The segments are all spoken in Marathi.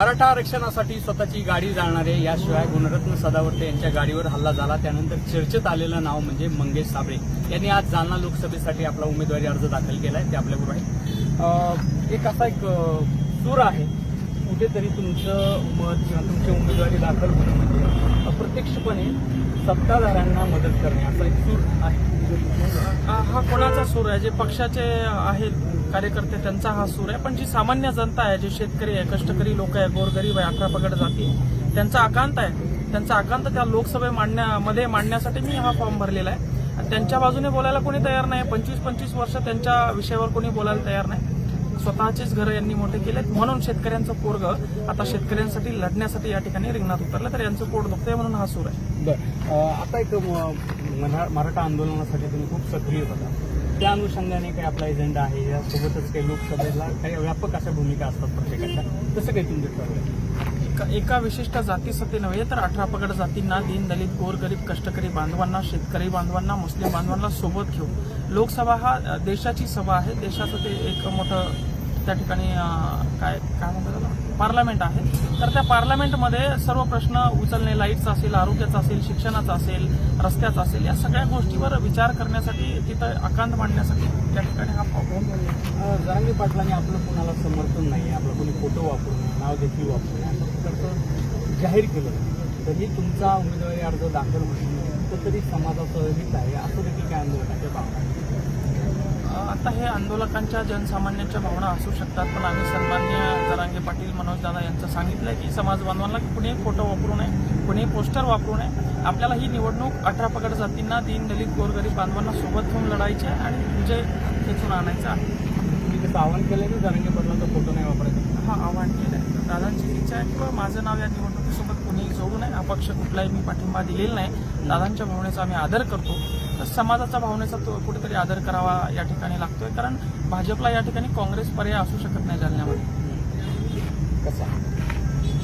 मराठा आरक्षणासाठी स्वतःची गाडी जाळणारे याशिवाय गुणरत्न सदावर्ते यांच्या गाडीवर हल्ला झाला. त्यानंतर चर्चेत आलेलं नाव म्हणजे मंगेश साबळे. यांनी आज जालना लोकसभेसाठी आपला उमेदवारी अर्ज दाखल केला आहे ते आपल्याबरोबर आहे एक असा एक सूर आहे. कुठेतरी तुमचं मत किंवा तुमची उमेदवारी दाखल होणं म्हणजे अप्रत्यक्षपणे सत्ताधाऱ्यांना मदत करणे असा एक सूर आहे. हा कोणाचा सूर आहे? जे पक्षाचे आहेत. कार्यकर्ते त्यांचा हा सूर आहे. पण जी सामान्य जनता आहे जे शेतकरी आहे कष्टकरी लोक आहे गोरगरीब आहे अठरा पगड जाती आहे, त्यांचा आकांत आहे. त्यांचा आकांत त्या लोकसभे मांडण्यामध्ये मांडण्यासाठी मी हा फॉर्म भरलेला आहे. आणि त्यांच्या बाजूने बोलायला कोणी तयार नाही. पंचवीस पंचवीस वर्ष त्यांच्या विषयावर कोणी बोलायला तयार नाही. स्वतःचेच घरं यांनी मोठे केलेत. म्हणून शेतकऱ्यांचं पोरग आता शेतकऱ्यांसाठी लढण्यासाठी या ठिकाणी रिंगणात उतरलं. तर यांचं पोट दुखतंय म्हणून हा सूर आहे. बरं. आता एक मराठा आंदोलनासाठी तुम्ही खूप सक्रिय होता. त्या अनुषंगाने काही आपला एजेंडा आहे. यासोबतच काही लोकसभेला काही व्यापक अशा भूमिका असतात प्रत्येकाच्या. तसं काही तुमचं ठरवलं एका- एका विशिष्ट जातीसाठी नव्हे तर अठरा पगड जातींना दीन दलित गोरगरीब कष्टकरी बांधवांना शेतकरी बांधवांना मुस्लिम बांधवांना सोबत घेऊन. लोकसभा हा देशाची सभा आहे. देशाचं ते एक मोठं त्या ठिकाणी काय काय म्हणतात त्याला? पार्लमेंट आहे. तर त्या पार्लमेंटमध्ये सर्व प्रश्न उचलणे लाईटचा असेल आरोग्याचा असेल शिक्षणाचा असेल रस्त्याचा असेल या सगळ्या गोष्टीवर विचार करण्यासाठी तिथं आकांत मांडण्यासाठी त्या ठिकाणी हा प्रॉब्लेम जरांगी पाटलांनी आपलं कोणाला समर्थन नाही आपलं कोणी फोटो वापरून नाव देखील वापरू जाहीर केलं. तरी तुमचा उमेदवारी अर्ज दाखल होईल तरी समाजाचं हित आहे असं देखील काय आंदोलनाच्या भावना आता हे आंदोलकांच्या जनसामान्यांच्या भावना असू शकतात पण आम्ही सन्मान्य जरांगे पाटील मनोज दादा यांचं सांगितलंय की समाज बांधवांना कुणीही फोटो वापरू नये कुणीही पोस्टर वापरू नये. आपल्याला ही निवडणूक अठरा पगड जातींना दीन दलित गोरगरीब बांधवांना सोबत घेऊन लढायची आहे आणि विजय खेचून आणायचा कसं आवाहन केलं की जरांगे पाटलांचा फोटो नाही वापरायचा? हा आव्हान केलं आहे दादांची इच्छा आहे किंवा माझं नाव या निवडणुकीसोबत कुणीही जोडू नये. अपक्ष कुठलाही मी पाठिंबा दिलेला नाही. दादांच्या भावनेचा आम्ही आदर करतो. तर समाजाचा भावनेचा तो कुठेतरी आदर करावा या ठिकाणी लागतोय. कारण भाजपला या ठिकाणी काँग्रेस पर्याय असू शकत नाही जालन्यामध्ये. कसं?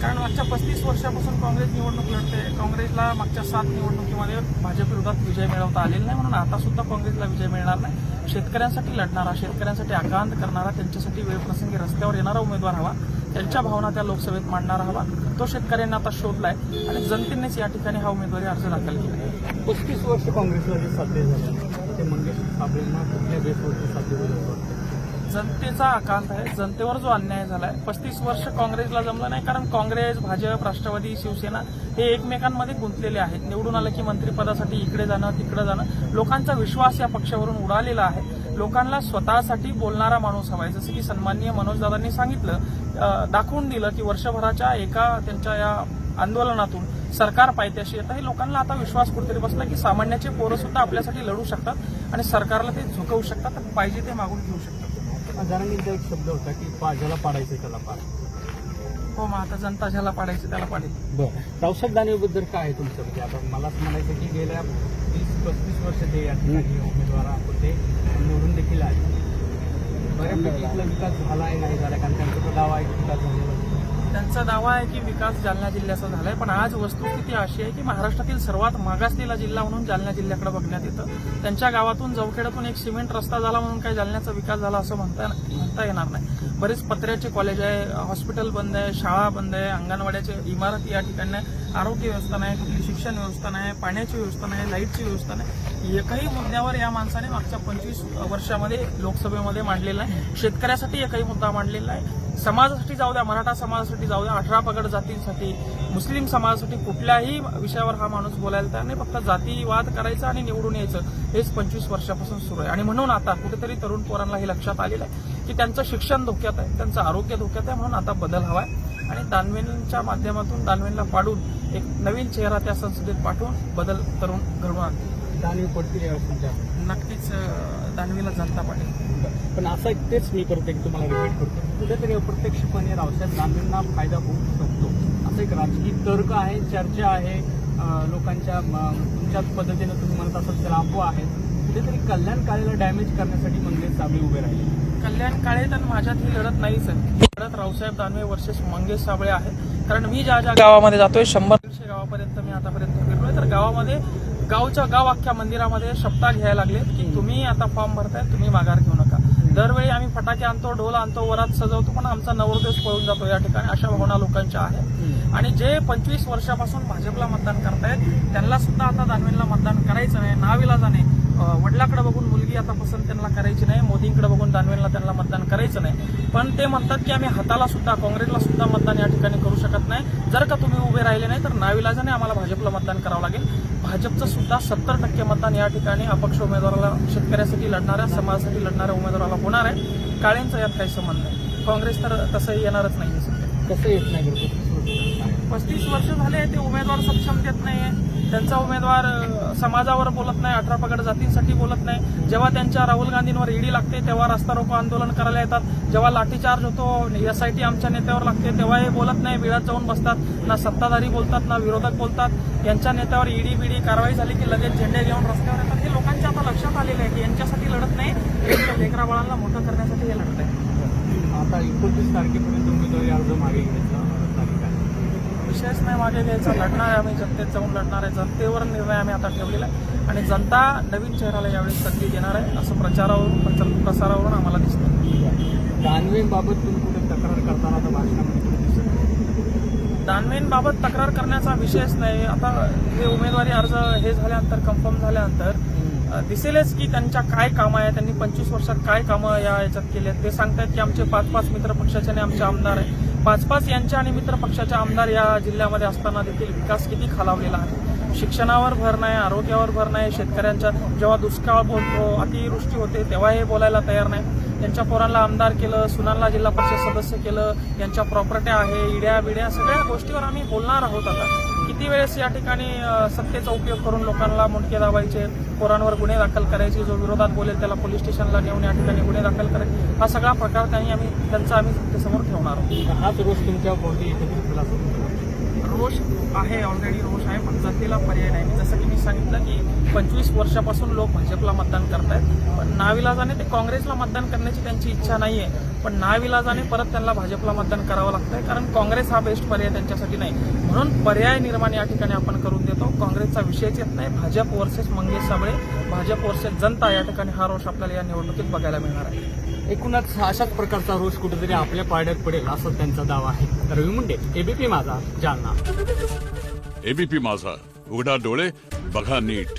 कारण मागच्या पस्तीस वर्षापासून काँग्रेस निवडणूक लढते. काँग्रेसला मागच्या सात निवडणुकीमध्ये भाजप विरोधात विजय मिळवता आलेला नाही म्हणून आता सुद्धा काँग्रेसला विजय मिळणार नाही. शेतकऱ्यांसाठी लढणारा शेतकऱ्यांसाठी आकांत करणारा त्यांच्यासाठी वेळप्रसंगी रस्त्यावर येणारा उमेदवार हवा. त्यांच्या भावना त्या लोकसभेत मांडणारा हवा. तो शेतकऱ्यांना आता शोधलाय आणि जनतेनेच या ठिकाणी हा उमेदवारी अर्ज दाखल केला आहे. पस्तीस वर्ष काँग्रेसला जे साध्य झालं ते मंगेश साबळेंना कुठल्या बेसवरती साध्य झालं जनतेचा आकांत आहे. जनतेवर जो अन्याय झालाय पस्तीस वर्ष काँग्रेसला जमलं नाही कारण काँग्रेस भाजप राष्ट्रवादी शिवसेना हे एकमेकांमध्ये गुंतलेले आहेत. निवडून आलं की मंत्रिपदासाठी इकडे जाणं तिकडे जाणं. लोकांचा विश्वास या पक्षावरून उडालेला आहे. लोकांना स्वतःसाठी बोलणारा माणूस हवाय जसं की सन्माननीय मनोजदादांनी सांगितलं दाखवून दिलं की वर्षभराच्या एका त्यांच्या या आंदोलनातून सरकार पायथ्याशी येतं. हे लोकांना आता विश्वास कुठेतरी बसला की सामान्याचे पोरं सुद्धा आपल्यासाठी लढू शकतात आणि सरकारला ते झुकवू शकतात. आणि पाहिजे ते मागून घेऊ शकतात. जरांगींचा एक शब्द होता की पा ज्याला पाडायचं त्याला पाड हो मग आता जनता ज्याला पाडायची त्याला पाडेल. बरं. रावसाहेब दानवेबद्दल काय आहे तुमचं? म्हणजे आता मला असं म्हणायचं की गेल्या तीस पस्तीस वर्ष ते या ठिकाणी उमेदवार होते निवडून देखील आले. बऱ्यापैकी इथला विकास झाला आहे नाही झाला कारण त्यांचा तो दावा आहे विकास झालेला. आहे. त्यांचा दावा आहे की विकास जालना जिल्ह्याचा झालाय पण आज वस्तुस्थिती अशी आहे की महाराष्ट्रातील सर्वात मागासलेला जिल्हा म्हणून जालना जिल्ह्याकडे बघण्यात येतं. त्यांच्या गावातून जवखेड्यातून एक सिमेंट रस्ता झाला म्हणून काही जालन्याचा विकास झाला असं म्हणता म्हणता येणार नाही. बरेच पत्र्याचे कॉलेज आहे हॉस्पिटल बंद आहे शाळा बंद आहे अंगणवाड्याचे इमारती या ठिकाणी आरोग्य व्यवस्था नाही कुठली शिक्षण व्यवस्था नाही पाण्याची व्यवस्था नाही लाईटची व्यवस्था नाही. एकही मुद्द्यावर या माणसाने मागच्या पंचवीस वर्षामध्ये लोकसभेमध्ये मांडलेला आहे शेतकऱ्यासाठी एकही मुद्दा मांडलेला आहे समाजासाठी जाऊ द्या मराठा समाजासाठी जाऊ द्या अठरा पगड जातींसाठी मुस्लिम समाजासाठी कुठल्याही विषयावर हा माणूस बोलायला तयार नाही फक्त जातीवाद करायचा आणि निवडून यायचं. हेच पंचवीस वर्षापासून सुरू आहे. आणि म्हणून आता कुठेतरी तरुण पोरांना हे लक्षात आलेलं आहे की त्यांचं शिक्षण धोक्यात आहे त्यांचं आरोग्य धोक्यात आहे म्हणून आता बदल हवा आहे. आणि दानवेंच्या माध्यमातून दानवेंना पाडून एक नवीन चेहरा त्या संसदेत पाठवून बदल तरुण घडवून आणतील. दानवे पडतील यावेळेस तुमच्या. नक्कीच अं, दानवेला जनता पाडेल पण असं एक तेच मी करतो एक तुम्हाला रिपीट करतो. कुठेतरी अप्रत्यक्षपणे रावसाहेब दानवेंना फायदा होऊ शकतो. असं एक राजकीय तर्क आहे चर्चा आहे. अं, लोकांच्या म, तुमच्याच पद्धतीनं तुम्ही म्हणत असाल त्याला अफवा आहेत कुठेतरी कल्याण काळेला डॅमेज करण्यासाठी मंगेश साबळे उभे राहिले. कल्याण काळे तर माझ्यात ही लढत नाहीच आहे लढत रावसाहेब दानवे वर्सेस मंगेश साबळे आहे कारण मी ज्या ज्या गावामध्ये जातोय शंभर दीडशे गावापर्यंत मी आतापर्यंत फिरलोय. तर गावामध्ये गावच्या गाव अख्ख्या मंदिरामध्ये शपथा घ्यायला लागले की तुम्ही आता फॉर्म भरताय तुम्ही माघार घेऊ नका. दरवेळी आम्ही फटाके आणतो ढोल आणतो वरात सजवतो पण आमचा नवरदेश पळून जातो या ठिकाणी अशा भावना लोकांच्या आहेत. आणि जे पंचवीस वर्षापासून भाजपला मतदान करतायत त्यांना सुद्धा आता दानवेला मतदान करायचं नाही नाविलाजाने अं, वडिलाकडे बघून मुलगी आता पसंत त्यांना करायची नाही मोदींकडे बघून दानवेला त्यांना मतदान करायचं नाही. पण ते म्हणतात की आम्ही हाताला सुद्धा काँग्रेसला सुद्धा मतदान या ठिकाणी करू शकत नाही. जर का तुम्ही उभे राहिले नाही तर नाविलाजाने आम्हाला भाजपला मतदान करावं लागेल. भाजपचं सुद्धा सत्तर टक्के मतदान या ठिकाणी अपक्ष उमेदवाराला शेतकऱ्यासाठी लढणाऱ्या समाजासाठी लढणाऱ्या उमेदवाराला होणार आहे. काळेंचा यात काही संबंध नाही. काँग्रेस तर तसंही येणारच नाही कसं येत नाही पस्तीस वर्ष झाले ते उमेदवार सक्षम देत नाही त्यांचा उमेदवार समाजावर बोलत नाही अठरा पगड जातींसाठी बोलत नाही. जेव्हा त्यांच्या राहुल गांधींवर ईडी लागते तेव्हा रस्ता रोको आंदोलन करायला येतात. जेव्हा लाठीचार्ज होतो एसआयटी आमच्या नेत्यावर लागते तेव्हा हे बोलत नाही. विळात जाऊन बसतात. ना सत्ताधारी बोलतात ना विरोधक बोलतात. यांच्या नेत्यावर ईडी बिडी कारवाई झाली की लगेच झेंडे घेऊन रस्त्यावर येतात. हे लोकांच्या आता लक्षात आलेलं आहे की यांच्यासाठी लढत नाही. यांच्या लेकरा बाळांना मोठं करण्यासाठी हे लढत आहे. आता एकोणतीस तारखेपर्यंत उमेदवारी अर्ज मागे घ्यायचा तारीख आहे. विषयच नाही मागे घ्यायचा लढणार आहे आम्ही जनतेत जाऊन लढणार आहे. जनतेवर निर्णय आम्ही आता ठेवलेला आहे. आणि जनता नवीन चेहऱ्याला यावेळी संधी देणार आहे असं प्रचारावरून प्रचार- प्रसारावरून आम्हाला दिसतं दानवेंबाबत तुम्ही कुठे तक्रार करताना आता भाषणामध्ये. दानवेंबाबत तक्रार करण्याचा विषयच नाही. आता हे उमेदवारी अर्ज हे झाल्यानंतर कन्फर्म झाल्यानंतर दिसेलच की त्यांच्या काय कामं आहे त्यांनी पंचवीस वर्षात काय कामं या याच्यात केली आहेत. ते सांगतायत की आमचे पाच पाच मित्र पक्षाचे आणि आमचे आमदार आहे पाच पाच यांच्या आणि मित्र पक्षाच्या आमदार या जिल्ह्यामध्ये असताना देखील विकास किती खालावलेला आहे? शिक्षणावर भर नाही आरोग्यावर भर नाही शेतकऱ्यांच्या जेव्हा दुष्काळ बोलतो अतिवृष्टी होते तेव्हा हे बोलायला तयार नाही. त्यांच्या पोरांना आमदार केलं सुनांना जिल्हा परिषद सदस्य केलं यांच्या प्रॉपर्ट्या आहे इड्या बिड्या सगळ्या गोष्टीवर आम्ही बोलणार आहोत आता. किती वेळेस या ठिकाणी सत्तेचा उपयोग करून लोकांना मुंडके दाबायचे पोरांवर गुन्हे दाखल करायचे जो विरोधात बोलेल त्याला पोलीस स्टेशनला नेऊन या ठिकाणी गुन्हे दाखल करायचे. हा सगळा प्रकार त्यांनी आम्ही त्यांचा आम्ही सत्तेसमोर ठेवणार आहोत. हाच रोज तुमच्या रोष आहे ऑलरेडी रोष आहे पण जनतेला पर्याय नाही. मी जसं की मी सांगितलं की पंचवीस वर्षापासून लोक भाजपला मतदान करतायत. पण नाविलाजाने ते काँग्रेसला मतदान करण्याची त्यांची इच्छा नाहीये. पण नाविलाजाने परत त्यांना भाजपला मतदान करावं लागतंय कारण काँग्रेस हा बेस्ट पर्याय त्यांच्यासाठी नाही. म्हणून पर्याय निर्माण या ठिकाणी आपण करून देतो. काँग्रेसचा विषयच येत नाही. भाजप वर्सेस मंगेश साबळे भाजप वर्सेस जनता या ठिकाणी हा रोष आपल्याला या निवडणुकीत बघायला मिळणार आहे. एकूणच अशाच प्रकारचा रोष कुठेतरी आपल्या पाड्यात पडेल असं त्यांचा दावा आहे. रवी मुंडे एबीपी माझा जालना. एबीपी माझा उघडा डोळे बघा नीट.